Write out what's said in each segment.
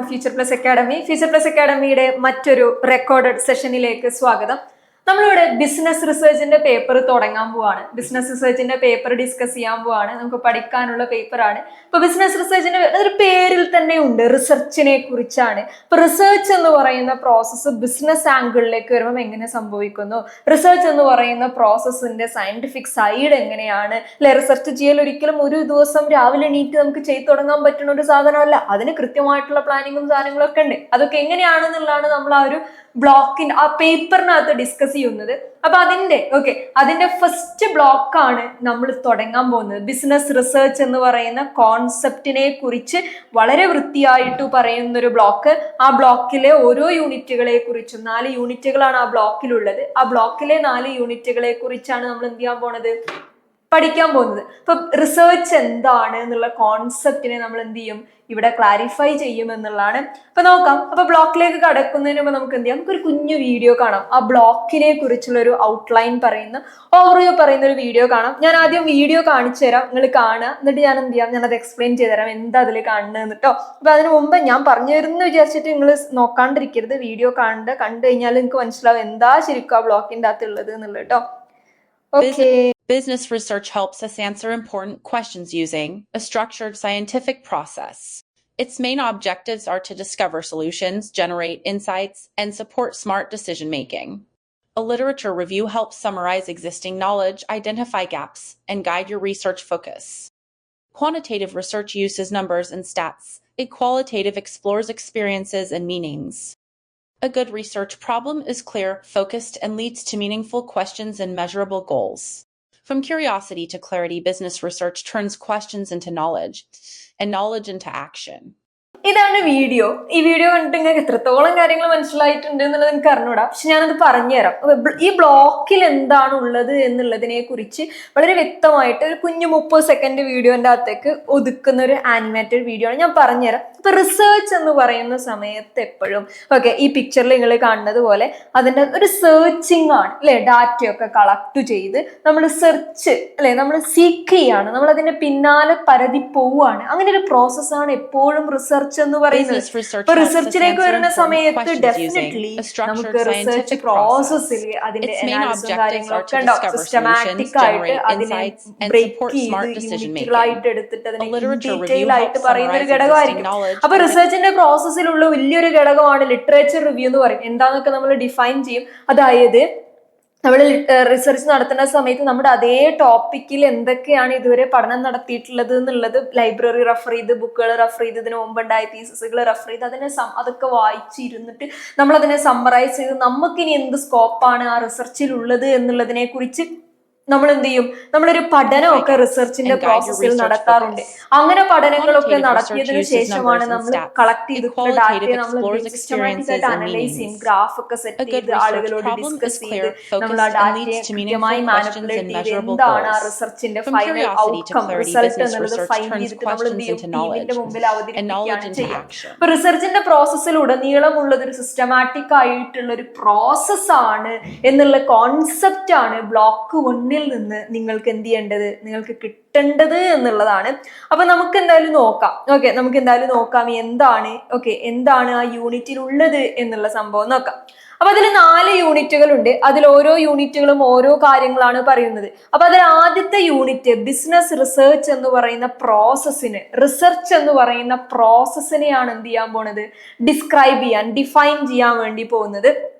To future plus academy future plus അക്കാഡമിയുടെ മറ്റൊരു recorded സെഷനിലേക്ക് സ്വാഗതം. നമ്മളിവിടെ ബിസിനസ് റിസർച്ചിന്റെ പേപ്പർ തുടങ്ങാൻ പോവാണ്. ബിസിനസ് റിസർച്ചിന്റെ പേപ്പർ ഡിസ്കസ് ചെയ്യാൻ പോവാണ്. നമുക്ക് പഠിക്കാനുള്ള പേപ്പറാണ് ഇപ്പൊ ബിസിനസ് റിസർച്ചിന്റെ ഒരു പേരിൽ തന്നെ ഉണ്ട്. റിസർച്ചിനെ കുറിച്ചാണ്. ഇപ്പൊ റിസർച്ച് എന്ന് പറയുന്ന പ്രോസസ്സ് ബിസിനസ് ആംഗിളിലേക്ക് വരുമ്പോൾ എങ്ങനെ സംഭവിക്കുന്നു? റിസർച്ച് എന്ന് പറയുന്ന പ്രോസസ്സിന്റെ സയന്റിഫിക് സൈഡ് എങ്ങനെയാണ്? അല്ലെ റിസർച്ച് ചെയ്യൽ ഒരിക്കലും ഒരു ദിവസം രാവിലെ എണീറ്റ് നമുക്ക് ചെയ്തു തുടങ്ങാൻ പറ്റുന്ന ഒരു സാധനമല്ല. അതിന് കൃത്യമായിട്ടുള്ള പ്ലാനിങ്ങും സാധനങ്ങളൊക്കെ ഉണ്ട്. അതൊക്കെ എങ്ങനെയാണെന്നുള്ളതാണ് നമ്മൾ ആ ഒരു ബ്ലോക്കിന്റെ ആ പേപ്പറിനകത്ത് ഡിസ്കസ് ചെയ്യുന്നത്. അപ്പൊ അതിന്റെ ഓക്കെ അതിന്റെ ഫസ്റ്റ് ബ്ലോക്കാണ് നമ്മൾ തുടങ്ങാൻ പോകുന്നത്. ബിസിനസ് റിസർച്ച് എന്ന് പറയുന്ന കോൺസെപ്റ്റിനെ കുറിച്ച് വളരെ വൃത്തിയായിട്ട് പറയുന്ന ഒരു ബ്ലോക്ക് ആ ബ്ലോക്കിലെ ഓരോ യൂണിറ്റുകളെ കുറിച്ചും നാല് യൂണിറ്റുകളാണ് ആ ബ്ലോക്കിലുള്ളത് ആ ബ്ലോക്കിലെ നാല് യൂണിറ്റുകളെ കുറിച്ചാണ് നമ്മൾ എന്ത് ചെയ്യാൻ പോണത്? പഠിക്കാൻ പോകുന്നത്. അപ്പൊ റിസർച്ച് എന്താണ് എന്നുള്ള കോൺസെപ്റ്റിനെ നമ്മൾ എന്ത് ചെയ്യും? ഇവിടെ ക്ലാരിഫൈ ചെയ്യും എന്നുള്ളതാണ്. അപ്പൊ നോക്കാം. അപ്പൊ ബ്ലോക്കിലേക്ക് കടക്കുന്നതിന് മുമ്പ് നമുക്ക് എന്ത് ചെയ്യാം? നമുക്കൊരു കുഞ്ഞു വീഡിയോ കാണാം. ആ ബ്ലോക്കിനെ കുറിച്ചുള്ള ഒരു ഔട്ട്ലൈൻ പറയുന്ന ഓവർവ്യൂ പറയുന്ന ഒരു വീഡിയോ കാണാം. ഞാൻ ആദ്യം വീഡിയോ കാണിച്ചു തരാം. നിങ്ങൾ കാണുക. എന്നിട്ട് ഞാൻ എന്ത് ചെയ്യാം? ഞാൻ അത് എക്സ്പ്ലെയിൻ ചെയ്ത് തരാം. എന്താ അതിൽ കാണുന്നത് കേട്ടോ അപ്പൊ അതിന് മുമ്പ് ഞാൻ പറഞ്ഞു തരുന്നു വിചാരിച്ചിട്ട് നിങ്ങൾ നോക്കാണ്ടിരിക്കരുത്. വീഡിയോ കാണണ്ട കണ്ടു കഴിഞ്ഞാൽ നിങ്ങൾക്ക് മനസ്സിലാവും എന്താ ശരിക്കും ആ ബ്ലോക്കിന്റെ അകത്തുള്ളത് എന്നുള്ളത് കേട്ടോ Okay. Business research helps us answer important questions using a structured scientific process. Its main objectives are to discover solutions, generate insights, and support smart decision making. A literature review helps summarize existing knowledge, identify gaps, and guide your research focus. Quantitative research uses numbers and stats. It qualitative explores experiences and meanings. A good research problem is clear, focused, and leads to meaningful questions and measurable goals. From curiosity to clarity, business research turns questions into knowledge and knowledge into action. ഇതാണ് video. ഈ video കണ്ടിട്ട് നിങ്ങൾക്ക് എത്രത്തോളം കാര്യങ്ങൾ മനസ്സിലായിട്ടുണ്ട് എന്നുള്ളത് നിങ്ങൾക്ക് അറിഞ്ഞൂടാ പക്ഷെ ഞാനത് പറഞ്ഞുതരാം. ഈ ബ്ലോക്കിൽ എന്താണ് ഉള്ളത് എന്നുള്ളതിനെ കുറിച്ച് വളരെ വ്യക്തമായിട്ട് ഒരു കുഞ്ഞു മുപ്പത് സെക്കൻഡ് വീഡിയോന്റെ അകത്തേക്ക് ഒതുക്കുന്ന ഒരു ആനിമേറ്റഡ് വീഡിയോ ആണ് ഞാൻ പറഞ്ഞുതരാം. ഇപ്പൊ റിസേർച്ച് എന്ന് പറയുന്ന സമയത്ത് എപ്പോഴും ഓക്കെ ഈ പിക്ചറിൽ നിങ്ങൾ കാണുന്നത് പോലെ അതിന്റെ ഒരു സെർച്ചിങ് ആണ് അല്ലെ? ഡാറ്റയൊക്കെ കളക്ട് ചെയ്ത് നമ്മൾ സെർച്ച് അല്ലെ? നമ്മൾ സീക്ക് ചെയ്യാണ്. നമ്മൾ അതിന്റെ പിന്നാലെ പരതി പോവുകയാണ്. അങ്ങനെ ഒരു പ്രോസസ്സാണ് എപ്പോഴും റിസർച്ച് എന്ന് പറയുന്നത്. ഇപ്പൊ റിസർച്ചിലേക്ക് വരുന്ന സമയത്ത് ഡെഫിനറ്റ്ലി നമുക്ക് റിസർച്ച് പ്രോസസ്സിൽ അതിന്റെ കാര്യങ്ങളൊക്കെ ഉണ്ടാവും സിസ്റ്റമാറ്റിക് ആയിട്ട് അതിനെ ബ്രേക്ക് ചെയ്ത് എടുത്തിട്ട് അതിനെ ഡീറ്റെയിൽ ആയിട്ട് പറയുന്ന ഒരു ഘടകമായിരിക്കും. അപ്പൊ റിസർച്ചിന്റെ പ്രോസസ്സിലുള്ള വലിയൊരു ഘടകമാണ് ലിറ്ററേച്ചർ റിവ്യൂ എന്ന് പറയും. എന്താന്നൊക്കെ നമ്മൾ ഡിഫൈൻ ചെയ്യും. അതായത് നമ്മൾ റിസർച്ച് നടത്തുന്ന സമയത്ത് നമ്മുടെ അതേ ടോപ്പിക്കിൽ എന്തൊക്കെയാണ് ഇതുവരെ പഠനം നടത്തിയിട്ടുള്ളത് എന്നുള്ളത് ലൈബ്രറി റെഫർ ചെയ്ത് ബുക്കുകൾ റെഫർ ചെയ്ത് ഇതിന് മുമ്പുണ്ടായ തീസസുകൾ റെഫർ ചെയ്ത് അതിനെ അതൊക്കെ വായിച്ചിരുന്നിട്ട് നമ്മൾ അതിനെ സമ്മറൈസ് ചെയ്ത് നമുക്കിനി എന്ത് സ്കോപ്പാണ് ആ റിസർച്ചിൽ ഉള്ളത് എന്നുള്ളതിനെ കുറിച്ച് നമ്മൾ എന്ത് ചെയ്യും നമ്മളൊരു പഠനമൊക്കെ റിസർച്ചിന്റെ പ്രോസസ്സിൽ നടത്താറുണ്ട്. അങ്ങനെ പഠനങ്ങളൊക്കെ നടത്തിയതിനു ശേഷമാണ് നമ്മൾ കളക്ട് ചെയ്തിട്ടുള്ള ഡാറ്റയെ നമ്മൾ സിസ്റ്റമാറ്റിക് ആയിട്ട് അനലൈസ് ചെയ്യും ഗ്രാഫ് ഒക്കെ സെറ്റ് ചെയ്ത് ആളുകളോട് ഡിസ്കസ് ചെയ്ത് നമ്മൾ ആ ഡാറ്റയെ കൃത്യമായി മാനിപ്പുലേറ്റ് ചെയ്ത് എന്താണ് ആ റിസർച്ചിന്റെ ഫൈനൽ ഔട്ട്കം റിസൾട്ട് എന്നുള്ളത് research ഫൈൻ turns ചെയ്തിട്ട് നമ്മൾ എന്ത് ചെയ്യും? ടീമിന്റെ മുമ്പിൽ അവതരിപ്പിക്കുകയാണ് ചെയ്യുക. ഇപ്പൊ റിസർച്ചിന്റെ പ്രോസസ്സിലുടനീളമുള്ളത് ഒരു സിസ്റ്റമാറ്റിക് ആയിട്ടുള്ള ഒരു പ്രോസസ്സാണ് എന്നുള്ള കോൺസെപ്റ്റ് ആണ് ബ്ലോക്ക് ഒന്നിൽ നിന്ന് നിങ്ങൾക്ക് എന്ത് ചെയ്യേണ്ടത്? നിങ്ങൾക്ക് കിട്ടേണ്ടത് എന്നുള്ളതാണ്. അപ്പൊ നമുക്ക് എന്തായാലും നോക്കാം. ഓക്കെ നമുക്ക് എന്തായാലും നോക്കാം എന്താണ്? ഓക്കെ എന്താണ് ആ യൂണിറ്റിൽ ഉള്ളത് എന്നുള്ള സംഭവം നോക്കാം. അപ്പൊ അതിൽ നാല് യൂണിറ്റുകൾ ഉണ്ട് അതിൽ ഓരോ യൂണിറ്റുകളും ഓരോ കാര്യങ്ങളാണ് പറയുന്നത്. അപ്പൊ അതിൽ ആദ്യത്തെ യൂണിറ്റ് ബിസിനസ് റിസർച്ച് എന്ന് പറയുന്ന പ്രോസസ്സിന് റിസർച്ച് എന്ന് പറയുന്ന പ്രോസസ്സിനെയാണ് എന്ത് ചെയ്യാൻ പോണത്? ഡിസ്ക്രൈബ് ചെയ്യാൻ ഡിഫൈൻ ചെയ്യാൻ വേണ്ടി പോകുന്നത്.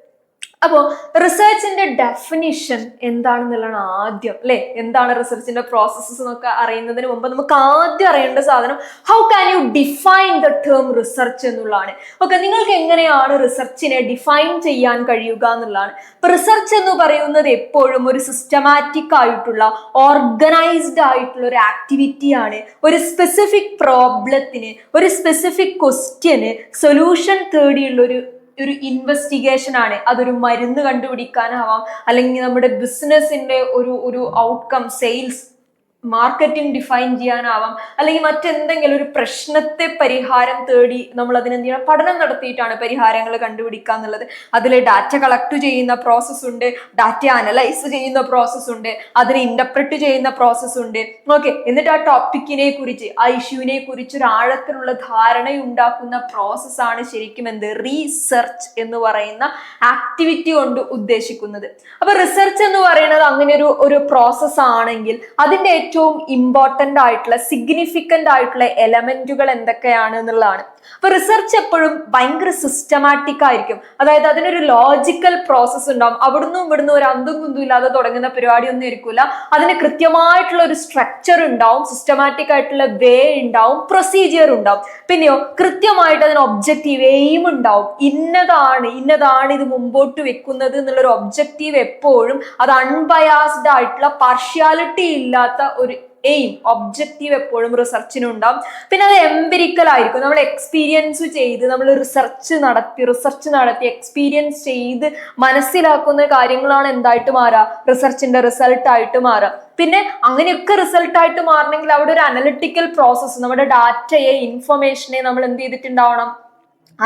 അപ്പോൾ റിസർച്ചിന്റെ ഡെഫിനിഷൻ എന്താണെന്നുള്ളതാണ് ആദ്യം അല്ലെ? എന്താണ് റിസർച്ചിന്റെ പ്രോസസ്സസ് എന്നൊക്കെ അറിയുന്നതിന് മുമ്പ് നമുക്ക് ആദ്യം അറിയേണ്ട സാധനം how can you define the term research എന്നുള്ളതാണ്. ഓക്കെ നിങ്ങൾക്ക് എങ്ങനെയാണ് റിസർച്ചിനെ ഡിഫൈൻ ചെയ്യാൻ കഴിയുക എന്നുള്ളതാണ്. ഇപ്പൊ റിസർച്ച് എന്ന് പറയുന്നത് എപ്പോഴും ഒരു സിസ്റ്റമാറ്റിക് ആയിട്ടുള്ള ഓർഗനൈസ്ഡ് ആയിട്ടുള്ള ഒരു ആക്ടിവിറ്റിയാണ് ഒരു സ്പെസിഫിക് പ്രോബ്ലത്തിന് ഒരു സ്പെസിഫിക് ക്വസ്റ്റ്യന് സൊല്യൂഷൻ തേടിയുള്ള ഒരു ഒരു ഇൻവെസ്റ്റിഗേഷൻ ആണ്. അതൊരു മരുന്ന് കണ്ടുപിടിക്കാനാവാം. അല്ലെങ്കിൽ നമ്മുടെ ബിസിനസിന്റെ ഒരു ഒരു ഔട്ട്കം സെയിൽസ് മാർക്കറ്റിംഗ് ഡിഫൈൻ ചെയ്യാനാവാം. അല്ലെങ്കിൽ മറ്റെന്തെങ്കിലും ഒരു പ്രശ്നത്തെ പരിഹാരം തേടി നമ്മൾ അതിനെന്ത് ചെയ്യണം? പഠനം നടത്തിയിട്ടാണ് പരിഹാരങ്ങൾ കണ്ടുപിടിക്കുക എന്നുള്ളത്. അതിൽ ഡാറ്റ കളക്ട് ചെയ്യുന്ന പ്രോസസ്സ് ഉണ്ട്. ഡാറ്റ അനലൈസ് ചെയ്യുന്ന പ്രോസസ്സ് ഉണ്ട്. അതിനെ ഇന്റർപ്രറ്റ് ചെയ്യുന്ന പ്രോസസ്സ് ഉണ്ട്. ഓക്കെ എന്നിട്ട് ആ ടോപ്പിക്കിനെ കുറിച്ച് ആ ഇഷ്യൂവിനെ കുറിച്ച് ഒരു ആഴത്തിലുള്ള ധാരണ ഉണ്ടാക്കുന്ന പ്രോസസ്സാണ് ശരിക്കും എന്ത്? റീസെർച്ച് എന്ന് പറയുന്ന ആക്ടിവിറ്റി കൊണ്ട് ഉദ്ദേശിക്കുന്നത്. അപ്പൊ റിസർച്ച് എന്ന് പറയുന്നത് അങ്ങനെ ഒരു ഒരു പ്രോസസ്സാണെങ്കിൽ അതിന്റെ ഏറ്റവും ഇമ്പോർട്ടന്റ് ആയിട്ടുള്ള സിഗ്നിഫിക്കന്റ് ആയിട്ടുള്ള എലമെന്റുകൾ എന്തൊക്കെയാണ് എന്നുള്ളതാണ്. അപ്പൊ റിസർച്ച് എപ്പോഴും ഭയങ്കര സിസ്റ്റമാറ്റിക് ആയിരിക്കും. അതായത് അതിനൊരു ലോജിക്കൽ പ്രോസസ് ഉണ്ടാവും. അവിടുന്നും ഇവിടുന്നും ഒരു അന്തും കുന്തും ഇല്ലാതെ തുടങ്ങുന്ന പരിപാടി ഒന്നും ഇരിക്കില്ല അതിന് കൃത്യമായിട്ടുള്ള ഒരു സ്ട്രക്ചർ ഉണ്ടാവും സിസ്റ്റമാറ്റിക് ആയിട്ടുള്ള വേ ഉണ്ടാവും പ്രൊസീജിയർ ഉണ്ടാവും. പിന്നെയോ കൃത്യമായിട്ട് അതിന് ഒബ്ജക്റ്റീവ് എയിം ഉണ്ടാവും. ഇന്നതാണ് ഇന്നതാണ് ഇത് മുമ്പോട്ട് വെക്കുന്നത് എന്നുള്ളൊരു ഒബ്ജക്റ്റീവ് എപ്പോഴും അത് അൺബയാസ്ഡ് ആയിട്ടുള്ള പാർഷ്യാലിറ്റി ഇല്ലാത്ത ഒരു എയിം ഒബ്ജക്റ്റീവ് എപ്പോഴും റിസർച്ചിനുണ്ടാവും പിന്നെ അത് എംപിരിക്കൽ ആയിരിക്കും. നമ്മൾ എക്സ്പീരിയൻസ് ചെയ്ത് നമ്മൾ റിസർച്ച് നടത്തി റിസർച്ച് നടത്തി എക്സ്പീരിയൻസ് ചെയ്ത് മനസ്സിലാക്കുന്ന കാര്യങ്ങളാണ് എന്തായിട്ട് മാറുക? റിസർച്ചിന്റെ റിസൾട്ട് ആയിട്ട് മാറുക. പിന്നെ അങ്ങനെയൊക്കെ റിസൾട്ട് ആയിട്ട് മാറണമെങ്കിൽ അവിടെ ഒരു അനലിറ്റിക്കൽ പ്രോസസ്സ് നമ്മുടെ ഡാറ്റയെ ഇൻഫർമേഷനെ നമ്മൾ എന്ത് ചെയ്തിട്ടുണ്ടാവണം?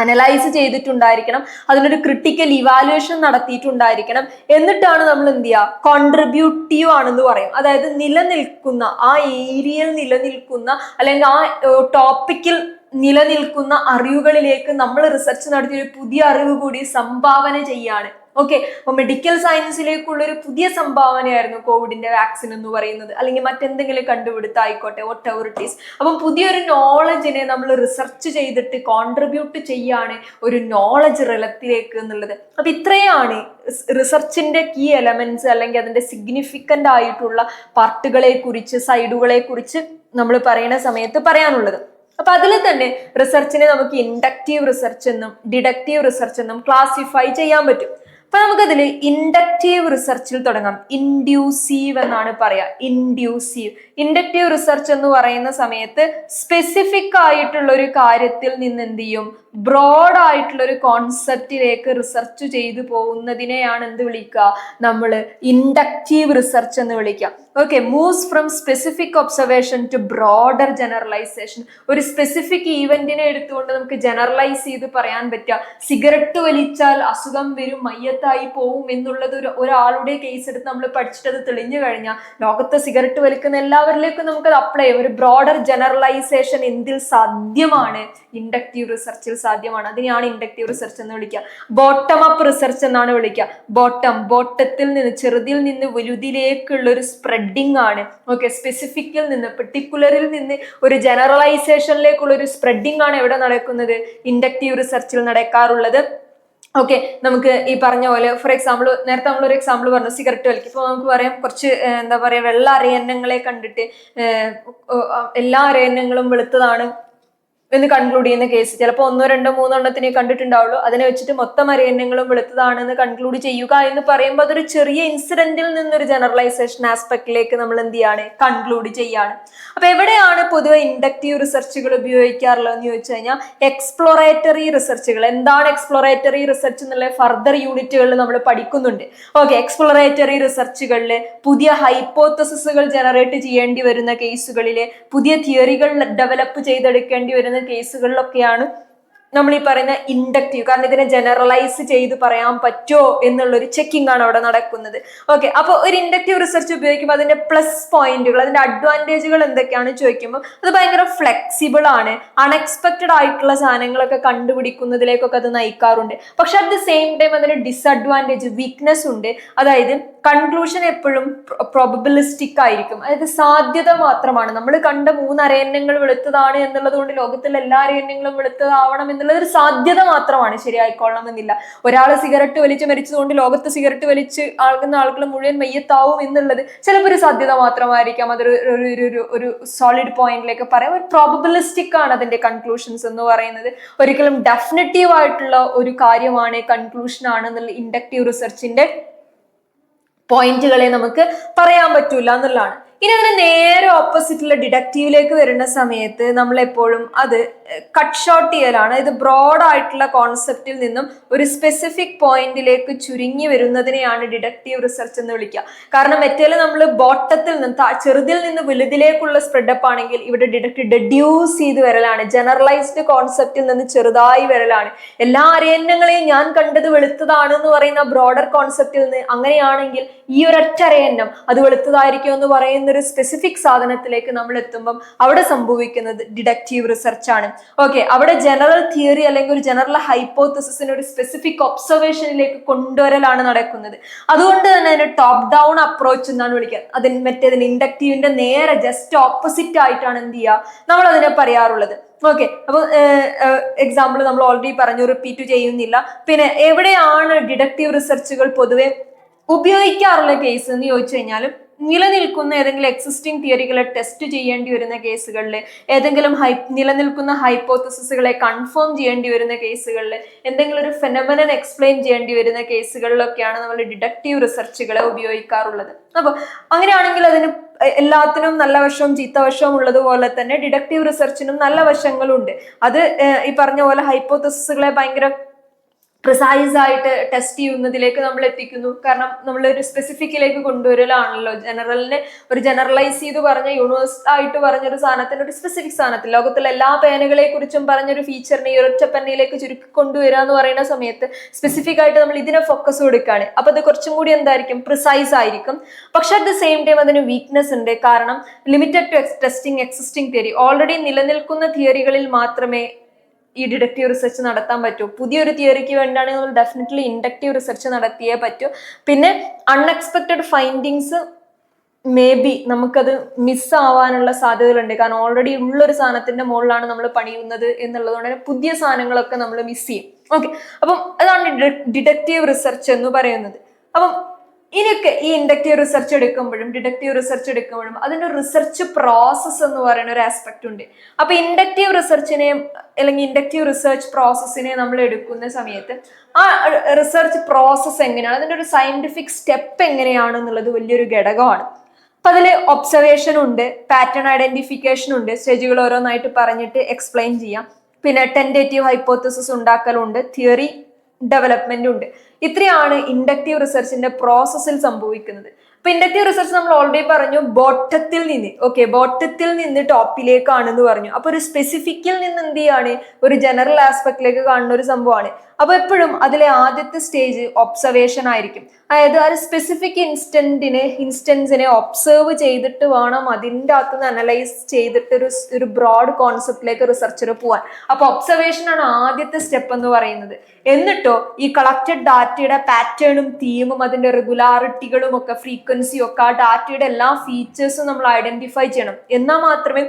അനലൈസ് ചെയ്തിട്ടുണ്ടായിരിക്കണം. അതിനൊരു ക്രിട്ടിക്കൽ ഇവാലുവേഷൻ നടത്തിയിട്ടുണ്ടായിരിക്കണം. എന്നിട്ടാണ് നമ്മൾ എന്ത് ചെയ്യുക? കോൺട്രിബ്യൂട്ടീവ് ആണെന്ന് പറയും. അതായത് നിലനിൽക്കുന്ന ആ ഏരിയയിൽ നിലനിൽക്കുന്ന അല്ലെങ്കിൽ ആ ടോപ്പിക്കിൽ നിലനിൽക്കുന്ന അറിവുകളിലേക്ക് നമ്മൾ റിസർച്ച് നടത്തിയ ഒരു പുതിയ അറിവ് കൂടി സംഭാവന ചെയ്യാണ് ഓക്കെ അപ്പൊ മെഡിക്കൽ സയൻസിലേക്കുള്ള ഒരു പുതിയ സംഭാവനയായിരുന്നു കോവിഡിന്റെ വാക്സിൻ എന്ന് പറയുന്നത്. അല്ലെങ്കിൽ മറ്റെന്തെങ്കിലും കണ്ടുപിടുത്തായിക്കോട്ടെ വോട്ട് എവർ ഇറ്റ് ഈസ് അപ്പം പുതിയൊരു നോളജിനെ നമ്മൾ റിസർച്ച് ചെയ്തിട്ട് കോൺട്രിബ്യൂട്ട് ചെയ്യാണ് ഒരു നോളജ് റിലത്തിലേക്ക് എന്നുള്ളത്. അപ്പൊ ഇത്രയാണ് റിസർച്ചിന്റെ കീ എലമെന്റ്സ് അല്ലെങ്കിൽ അതിന്റെ സിഗ്നിഫിക്കന്റ് ആയിട്ടുള്ള പാർട്ടുകളെ കുറിച്ച് സൈഡുകളെ കുറിച്ച് നമ്മൾ പറയുന്ന സമയത്ത് പറയാനുള്ളത്. അപ്പൊ അതിൽ തന്നെ റിസർച്ചിനെ നമുക്ക് ഇൻഡക്റ്റീവ് റിസർച്ച് എന്നും ഡിഡക്റ്റീവ് റിസർച്ച് എന്നും ക്ലാസിഫൈ ചെയ്യാൻ പറ്റും. അപ്പൊ നമുക്കതിൽ ഇൻഡക്റ്റീവ് റിസർച്ചിൽ തുടങ്ങാം. ഇൻഡ്യൂസീവ് എന്നാണ് പറയാ. ഇൻഡ്യൂസീവ്. ഇൻഡക്റ്റീവ് റിസർച്ച് എന്ന് പറയുന്ന സമയത്ത് സ്പെസിഫിക് ആയിട്ടുള്ള ഒരു കാര്യത്തിൽ നിന്ന് എന്ത് ചെയ്യും? ബ്രോഡ് ആയിട്ടുള്ള ഒരു കോൺസെപ്റ്റിലേക്ക് റിസർച്ച് ചെയ്തു പോകുന്നതിനെയാണ് എന്ത് വിളിക്കുക? നമ്മൾ ഇൻഡക്റ്റീവ് റിസർച്ച് എന്ന് വിളിക്കാം okay moves from specific observation to broader generalisation ഒരു സ്പെസിഫിക് ഈവെന്റിനെ എടുത്തുകൊണ്ട് നമുക്ക് ജനറലൈസ് ചെയ്ത് പറയാൻ പറ്റുക. സിഗരറ്റ് വലിച്ചാൽ അസുഖം വരും മയ്യത്തായി പോവും എന്നുള്ളത് ഒരു ഒരാളുടെ കേസ് എടുത്ത് നമ്മൾ പഠിച്ചിട്ടത് തെളിഞ്ഞു കഴിഞ്ഞാൽ ലോകത്ത് സിഗരറ്റ് വലിക്കുന്ന എല്ലാവരിലേക്കും നമുക്കത് അപ്ലൈ ഒരു ബ്രോഡർ ജനറലൈസേഷൻ എന്തിൽ സാധ്യമാണ്? ഇൻഡക്റ്റീവ് റിസർച്ചിൽ സാധ്യമാണ്. അതിനെയാണ് ഇൻഡക്റ്റീവ് റിസർച്ച് എന്ന് വിളിക്കുക. ബോട്ടം അപ്പ് റിസർച്ച് എന്നാണ് വിളിക്കുക. ബോട്ടം ബോട്ടത്തിൽ നിന്ന് ചെറുതിൽ നിന്ന് വലുതിലേക്കുള്ള ഒരു സ്പ്രെഡിങ് ആണ്. ഓക്കെ സ്പെസിഫിക്കിൽ നിന്ന് പെർട്ടിക്കുലറിൽ നിന്ന് ഒരു ജനറലൈസേഷനിലേക്കുള്ള ഒരു സ്പ്രെഡിങ് ആണ് എവിടെ നടക്കുന്നത്? ഇൻഡക്റ്റീവ് റിസർച്ചിൽ നടക്കാറുള്ളത്. ഓക്കെ നമുക്ക് ഈ പറഞ്ഞ പോലെ ഫോർ എക്സാമ്പിൾ നേരത്തെ നമ്മൾ ഒരു എക്സാമ്പിൾ പറഞ്ഞു സിഗരറ്റ് വലിക്കും. ഇപ്പോൾ നമുക്ക് പറയാം കുറച്ച് എന്താ പറയുക വെള്ള അരയന്നങ്ങളെ കണ്ടിട്ട് എല്ലാ അരയന്നങ്ങളും വെളുത്തതാണ്. എന്ന് കൺക്ലൂഡ് ചെയ്യുന്ന കേസ് ചിലപ്പോൾ ഒന്നോ രണ്ടോ മൂന്നോ എണ്ണത്തിനെ കണ്ടിട്ടുണ്ടാവുള്ളൂ. അതിനെ വെച്ചിട്ട് മൊത്തം അരയണ്ണങ്ങളും വെളുത്തതാണെന്ന് കൺക്ലൂഡ് ചെയ്യുക എന്ന് പറയുമ്പോൾ അതൊരു ചെറിയ ഇൻസിഡന്റിൽ നിന്നൊരു ജനറലൈസേഷൻ ആസ്പെക്റ്റിലേക്ക് നമ്മൾ എന്ത് ചെയ്യാണ്? കൺക്ലൂഡ് ചെയ്യാണ്. അപ്പൊ എവിടെയാണ് പൊതുവെ ഇൻഡക്റ്റീവ് റിസർച്ചുകൾ ഉപയോഗിക്കാറുള്ളത് എന്ന് ചോദിച്ചു കഴിഞ്ഞാൽ എക്സ്പ്ലോറേറ്ററി റിസർച്ചുകൾ എന്താണ് എക്സ്പ്ലോറേറ്ററി റിസർച്ച് എന്നുള്ള ഫർദർ യൂണിറ്റുകളിൽ നമ്മൾ പഠിക്കുന്നുണ്ട്. ഓക്കെ എക്സ്പ്ലോറേറ്ററി റിസർച്ചുകളിൽ പുതിയ ഹൈപ്പോത്തസിസുകൾ ജനറേറ്റ് ചെയ്യേണ്ടി വരുന്ന കേസുകളിൽ പുതിയ തിയറികൾ ഡെവലപ്പ് ചെയ്തെടുക്കേണ്ടി വരുന്ന കേസുകളിലൊക്കെയാണ് നമ്മൾ ഈ പറയുന്ന ഇൻഡക്റ്റീവ് കാരണം ഇതിനെ ജനറലൈസ് ചെയ്ത് പറയാൻ പറ്റുമോ എന്നുള്ളൊരു ചെക്കിംഗ് ആണ് അവിടെ നടക്കുന്നത്. ഓക്കെ അപ്പോൾ ഒരു ഇൻഡക്റ്റീവ് റിസർച്ച് ഉപയോഗിക്കുമ്പോൾ അതിന്റെ പ്ലസ് പോയിന്റുകൾ അതിന്റെ അഡ്വാന്റേജുകൾ എന്തൊക്കെയാണ് ചോദിക്കുമ്പോൾ അത് ഭയങ്കര ഫ്ലെക്സിബിൾ ആണ്. അൺഎക്സ്പെക്റ്റഡ് ആയിട്ടുള്ള സാധനങ്ങളൊക്കെ കണ്ടുപിടിക്കുന്നതിലേക്കൊക്കെ അത് നയിക്കാറുണ്ട്. പക്ഷെ അറ്റ് ദ സെയിം ടൈം അതിന് ഡിസഡ്വാന്റേജ് വീക്ക്നെസ് ഉണ്ട്. അതായത് കൺക്ലൂഷൻ എപ്പോഴും പ്രോബബിലിസ്റ്റിക് ആയിരിക്കും. അതായത് സാധ്യത മാത്രമാണ്. നമ്മൾ കണ്ട മൂന്ന് അരയന്നങ്ങൾ വെളുത്തതാണ് എന്നുള്ളത് കൊണ്ട് ലോകത്തിലെ എല്ലാ അരയണ്യങ്ങളും വെളുത്തതാവണം എന്നുള്ളത് ഒരു സാധ്യത മാത്രമാണ് ശരിയായിക്കൊള്ളണം എന്നില്ല ഒരാൾ സിഗരറ്റ് വലിച്ച് മരിച്ചതുകൊണ്ട് ലോകത്ത് സിഗരറ്റ് വലിച്ച് ആൾക്കുന്ന ആളുകൾ മുഴുവൻ മയ്യത്താവും എന്നുള്ളത് ചിലപ്പോൾ ഒരു സാധ്യത മാത്രമായിരിക്കാം. അതൊരു ഒരു ഒരു സോളിഡ് പോയിന്റിലേക്ക് പറയാം. ഒരു പ്രോബബിലിസ്റ്റിക് ആണ് അതിന്റെ കൺക്ലൂഷൻസ് എന്ന് പറയുന്നത്. ഒരിക്കലും ഡെഫിനറ്റീവ് ആയിട്ടുള്ള ഒരു കാര്യമാണ് കൺക്ലൂഷൻ ആണ് എന്നുള്ള ഇൻഡക്റ്റീവ് റിസർച്ചിന്റെ പോയിന്റുകളെ നമുക്ക് പറയാൻ പറ്റൂല എന്നുള്ളതാണ്. ഇനി അതിന് നേരെ ഓപ്പോസിറ്റുള്ള ഡിഡക്റ്റീവിലേക്ക് വരുന്ന സമയത്ത് നമ്മൾ എപ്പോഴും അത് കട്ട് ഷോർട്ട് ചെയ്യലാണ്. ഇത് ബ്രോഡ് ആയിട്ടുള്ള കോൺസെപ്റ്റിൽ നിന്നും ഒരു സ്പെസിഫിക് പോയിന്റിലേക്ക് ചുരുങ്ങി വരുന്നതിനെയാണ് ഡിഡക്റ്റീവ് റിസർച്ച് എന്ന് വിളിക്കുക. കാരണം മറ്റേൽ നമ്മൾ ബോട്ടത്തിൽ നിന്ന് ചെറുതിൽ നിന്ന് വലുതിലേക്കുള്ള സ്പ്രെഡപ്പ് ആണെങ്കിൽ ഇവിടെ ഡിഡക്റ്റ് ഡെഡ്യൂസ് ചെയ്ത് വരലാണ്. ജനറലൈസ്ഡ് കോൺസെപ്റ്റിൽ നിന്ന് ചെറുതായി വരലാണ്. എല്ലാ അരയന്നങ്ങളെയും ഞാൻ കണ്ടത് വെളുത്തതാണ് എന്ന് പറയുന്ന ബ്രോഡർ കോൺസെപ്റ്റിൽ നിന്ന് അങ്ങനെയാണെങ്കിൽ ഈ ഒരൊറ്റ അരയന്നം അത് വെളുത്തതായിരിക്കും എന്ന് പറയുന്ന ഒരു സ്പെസിഫിക് സാധനത്തിലേക്ക് നമ്മൾ എത്തുമ്പം അവിടെ സംഭവിക്കുന്നത് ഡിഡക്റ്റീവ് റിസർച്ച് ആണ്. ഓക്കെ അവിടെ ജനറൽ തിയറി അല്ലെങ്കിൽ ഒരു ജനറൽ ഹൈപ്പോത്തസിന് ഒരു സ്പെസിഫിക് ഒബ്സർവേഷനിലേക്ക് കൊണ്ടുവരലാണ് നടക്കുന്നത്. അതുകൊണ്ട് തന്നെ അതിന് ടോപ്പ് ഡൗൺ അപ്രോച്ച് എന്നാണ് വിളിക്കുക. അതിന് മറ്റേതിന് ഇൻഡക്റ്റീവിന്റെ നേരെ ജസ്റ്റ് ഓപ്പോസിറ്റ് ആയിട്ടാണ് എന്ത് ചെയ്യുക? നമ്മൾ അതിനെ പറയാറുള്ളത്. ഓക്കെ അപ്പൊ എക്സാമ്പിൾ നമ്മൾ ഓൾറെഡി പറഞ്ഞു റിപ്പീറ്റ് ചെയ്യുന്നില്ല. പിന്നെ എവിടെയാണ് ഡിഡക്റ്റീവ് റിസർച്ചുകൾ പൊതുവെ ഉപയോഗിക്കാറുള്ള കേസ് എന്ന് ചോദിച്ചു കഴിഞ്ഞാൽ നിലനിൽക്കുന്ന ഏതെങ്കിലും എക്സിസ്റ്റിംഗ് തിയറികളെ ടെസ്റ്റ് ചെയ്യേണ്ടി വരുന്ന കേസുകളിൽ ഏതെങ്കിലും ഹൈ നിലനിൽക്കുന്ന ഹൈപ്പോത്തസിസുകളെ കൺഫേം ചെയ്യേണ്ടി വരുന്ന കേസുകളിൽ എന്തെങ്കിലും ഒരു ഫെനമനൻ എക്സ്പ്ലെയിൻ ചെയ്യേണ്ടി വരുന്ന കേസുകളിലൊക്കെയാണ് നമ്മൾ ഡിഡക്റ്റീവ് റിസർച്ചുകളെ ഉപയോഗിക്കാറുള്ളത്. അപ്പോൾ അങ്ങനെയാണെങ്കിൽ അതിന് എല്ലാത്തിനും നല്ല വശവും ചീത്ത വശവും ഉള്ളതുപോലെ തന്നെ ഡിഡക്റ്റീവ് റിസർച്ചിനും നല്ല വശങ്ങളുണ്ട്. അത് ഈ പറഞ്ഞ പോലെ ഹൈപ്പോത്തസിസുകളെ ഭയങ്കര പ്രിസൈസ് ആയിട്ട് ടെസ്റ്റ് ചെയ്യുന്നതിലേക്ക് നമ്മൾ എത്തിക്കുന്നു. കാരണം നമ്മൾ ഒരു സ്പെസിഫിക്കിലേക്ക് കൊണ്ടുവരലാണല്ലോ. ജനറലിനെ ഒരു ജനറലൈസ് ചെയ്ത് പറഞ്ഞ യൂണിവേഴ്സ് ആയിട്ട് പറഞ്ഞൊരു സാധനത്തിന് ഒരു സ്പെസിഫിക് സാധനത്തിൽ ലോകത്തിലെ എല്ലാ പേനകളെ കുറിച്ചും പറഞ്ഞൊരു ഫീച്ചറിനെ ഈ ഒരൊറ്റ പെന്നയിലേക്ക് ചുരുക്കി കൊണ്ടുവരിക എന്ന് പറയുന്ന സമയത്ത് സ്പെസിഫിക് ആയിട്ട് നമ്മൾ ഇതിനെ ഫോക്കസ് കൊടുക്കുകയാണ്. അപ്പൊ അത് കുറച്ചും കൂടി എന്തായിരിക്കും? പ്രിസൈസ് ആയിരിക്കും പക്ഷെ അറ്റ് ദ സെയിം ടൈം അതിന് വീക്ക്നെസ് ഉണ്ട്. കാരണം limited to testing existing theory already നിലനിൽക്കുന്ന തിയറികളിൽ മാത്രമേ ഈ ഡിഡക്റ്റീവ് റിസർച്ച് നടത്താൻ പറ്റൂ. പുതിയൊരു തിയറിക്ക് വേണ്ടിയാണെങ്കിൽ നമ്മൾ ഡെഫിനറ്റ്ലി ഇൻഡക്റ്റീവ് റിസർച്ച് നടത്തിയേ പറ്റൂ. പിന്നെ അൺഎക്സ്പെക്റ്റഡ് ഫൈൻഡിങ്സ് മേ ബി നമുക്കത് മിസ് ആവാനുള്ള സാധ്യതകളുണ്ട്. കാരണം ഓൾറെഡി ഉള്ളൊരു സാധനത്തിന്റെ മുകളിലാണ് നമ്മൾ പണിയുന്നത് എന്നുള്ളതുകൊണ്ട് തന്നെ പുതിയ സാധനങ്ങളൊക്കെ നമ്മൾ മിസ് ചെയ്യും. ഓക്കെ അപ്പം അതാണ് ഡിഡക്റ്റീവ് റിസർച്ച് എന്ന് പറയുന്നത്. അപ്പം ഇനിയൊക്കെ ഈ ഇൻഡക്റ്റീവ് റിസർച്ച് എടുക്കുമ്പോഴും ഡിഡക്റ്റീവ് റിസർച്ച് എടുക്കുമ്പോഴും അതിന്റെ റിസർച്ച് പ്രോസസ്സ് എന്ന് പറയുന്ന ഒരു ആസ്പെക്ട് ഉണ്ട്. അപ്പോൾ ഇൻഡക്റ്റീവ് റിസർച്ചിനെ അല്ലെങ്കിൽ ഇൻഡക്റ്റീവ് റിസർച്ച് പ്രോസസ്സിനെ നമ്മൾ എടുക്കുന്ന സമയത്ത് ആ റിസർച്ച് പ്രോസസ്സ് എങ്ങനെയാണ് അതിന്റെ ഒരു സയന്റിഫിക് സ്റ്റെപ്പ് എങ്ങനെയാണ് എന്നുള്ളത് വലിയൊരു ഘടകമാണ്. അപ്പം അതിൽ ഒബ്സർവേഷൻ ഉണ്ട് പാറ്റേൺ ഐഡന്റിഫിക്കേഷൻ ഉണ്ട് സ്റ്റേജുകൾ ഓരോന്നായിട്ട് പറഞ്ഞിട്ട് എക്സ്പ്ലെയിൻ ചെയ്യാം. പിന്നെ ടെൻഡേറ്റീവ് ഹൈപ്പോത്തസിസ് ഉണ്ടാക്കലുണ്ട് തിയറി ഡെവലപ്മെന്റ് ഉണ്ട്. ഇത്രയാണ് ഇൻഡക്റ്റീവ് റിസർച്ചിന്റെ പ്രോസസ്സിൽ സംഭവിക്കുന്നത്. ഇപ്പൊ ഇൻഡക്റ്റീവ് റിസർച്ച് നമ്മൾ ഓൾറെഡി പറഞ്ഞു ബോട്ടത്തിൽ നിന്ന് ഓക്കെ ബോട്ടത്തിൽ നിന്ന് ടോപ്പിലേക്കാണെന്ന് പറഞ്ഞു. അപ്പൊ ഒരു സ്പെസിഫിക്കിൽ നിന്ന് എന്ത് ചെയ്യാണ്? ഒരു ജനറൽ ആസ്പെക്റ്റിലേക്ക് കാണുന്ന ഒരു സംഭവമാണ്. അപ്പൊ എപ്പോഴും അതിലെ ആദ്യത്തെ സ്റ്റേജ് ഒബ്സർവേഷൻ ആയിരിക്കും. അതായത് ആ ഒരു സ്പെസിഫിക് ഇൻസ്റ്റന്റിനെ ഇൻസ്റ്റൻസിനെ ഒബ്സേർവ് ചെയ്തിട്ട് വേണം അതിന്റെ അകത്ത് നിന്ന് അനലൈസ് ചെയ്തിട്ട് ഒരു ഒരു ബ്രോഡ് കോൺസെപ്റ്റിലേക്ക് റിസർച്ചർ പോവാൻ. അപ്പൊ ഒബ്സർവേഷൻ ആണ് ആദ്യത്തെ സ്റ്റെപ്പ് എന്ന് പറയുന്നത്. എന്നിട്ടോ ഈ കളക്റ്റഡ് ഡാറ്റയുടെ പാറ്റേണും തീമും അതിന്റെ റെഗുലാറിറ്റികളും ഒക്കെ ഫ്രീക്വൻസിയും ഒക്കെ ആ ഡാറ്റയുടെ എല്ലാ ഫീച്ചേഴ്സും നമ്മൾ ഐഡന്റിഫൈ ചെയ്യണം. എന്നാൽ മാത്രമേ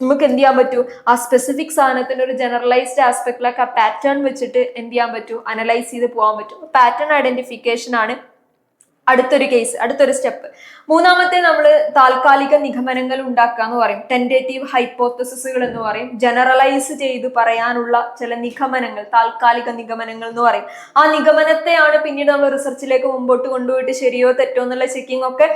നമുക്ക് എന്ത് ചെയ്യാൻ പറ്റൂ? ആ സ്പെസിഫിക് സാധനത്തിന്റെ ഒരു ജനറലൈസ്ഡ് ആസ്പെക്റ്റിലൊക്കെ ആ പാറ്റേൺ വെച്ചിട്ട് എന്ത് ചെയ്യാൻ പറ്റൂ? അനലൈസ് ചെയ്ത് പോകാൻ പറ്റും. പാറ്റേൺ ഐഡന്റിഫിക്കേഷൻ ആണ് അടുത്തൊരു കേസ് അടുത്തൊരു സ്റ്റെപ്പ് മൂന്നാമത്തെ നമ്മൾ താൽക്കാലിക നിഗമനങ്ങൾ ഉണ്ടാക്കുക എന്ന് പറയും. ടെൻഡേറ്റീവ് ഹൈപ്പോത്തസിസുകൾ എന്ന് പറയും. ജനറലൈസ് ചെയ്ത് പറയാനുള്ള ചില നിഗമനങ്ങൾ താൽക്കാലിക നിഗമനങ്ങൾ എന്ന് പറയും. ആ നിഗമനത്തെയാണ് പിന്നീട് നമ്മൾ റിസർച്ചിലേക്ക് മുമ്പോട്ട് കൊണ്ടുപോയിട്ട് ശരിയോ തെറ്റോ എന്നുള്ള ചെക്കിംഗ് ഒക്കെ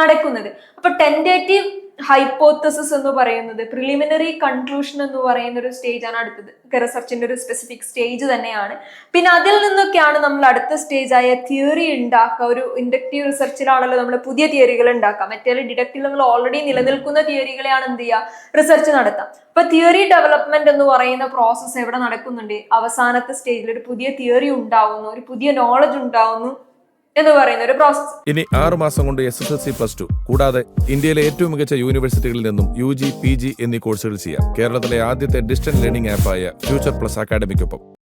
നടക്കുന്നത്. അപ്പൊ ടെൻഡേറ്റീവ് ഹൈപ്പോത്തസിസ് എന്ന് പറയുന്നത് പ്രിലിമിനറി കൺക്ലൂഷൻ എന്ന് പറയുന്ന ഒരു സ്റ്റേജ് ആണ് അടുത്തത്. റിസർച്ചിന്റെ ഒരു സ്പെസിഫിക് സ്റ്റേജ് തന്നെയാണ്. പിന്നെ അതിൽ നിന്നൊക്കെയാണ് നമ്മൾ അടുത്ത സ്റ്റേജ് ആയ തിയറി ഉണ്ടാക്കുക. ഒരു ഇൻഡക്റ്റീവ് റിസർച്ചിലാണല്ലോ നമ്മൾ പുതിയ തിയറികൾ ഉണ്ടാക്കുക. മറ്റേ ഡിഡക്റ്റീവ് നമ്മൾ ഓൾറെഡി നിലനിൽക്കുന്ന തിയറികളെയാണ് എന്ത് ചെയ്യുക? റിസർച്ച് നടത്താം അപ്പൊ തിയറി ഡെവലപ്മെന്റ് എന്ന് പറയുന്ന പ്രോസസ്സ് എവിടെ നടക്കുന്നുണ്ട്? അവസാനത്തെ സ്റ്റേജിൽ ഒരു പുതിയ തിയറി ഉണ്ടാവുന്നു. ഒരു പുതിയ നോളജ് ഉണ്ടാവുന്നു. എന്ന് പറയുന്ന ഒരു പ്രോസസ് ഇനി ആറ് മാസം കൊണ്ട് S S L C plus two കൂടാതെ ഇന്ത്യയിലെ ഏറ്റവും മികച്ച യൂണിവേഴ്സിറ്റികളിൽ നിന്നും യു ജി പി ജി എന്നീ കോഴ്സുകൾ ചെയ്യാം. കേരളത്തിലെ ആദ്യത്തെ ഡിസ്റ്റൻസ് ലേണിംഗ് ആപ്പായ ഫ്യൂച്ചർ പ്ലസ് അക്കാഡമിക്കൊപ്പം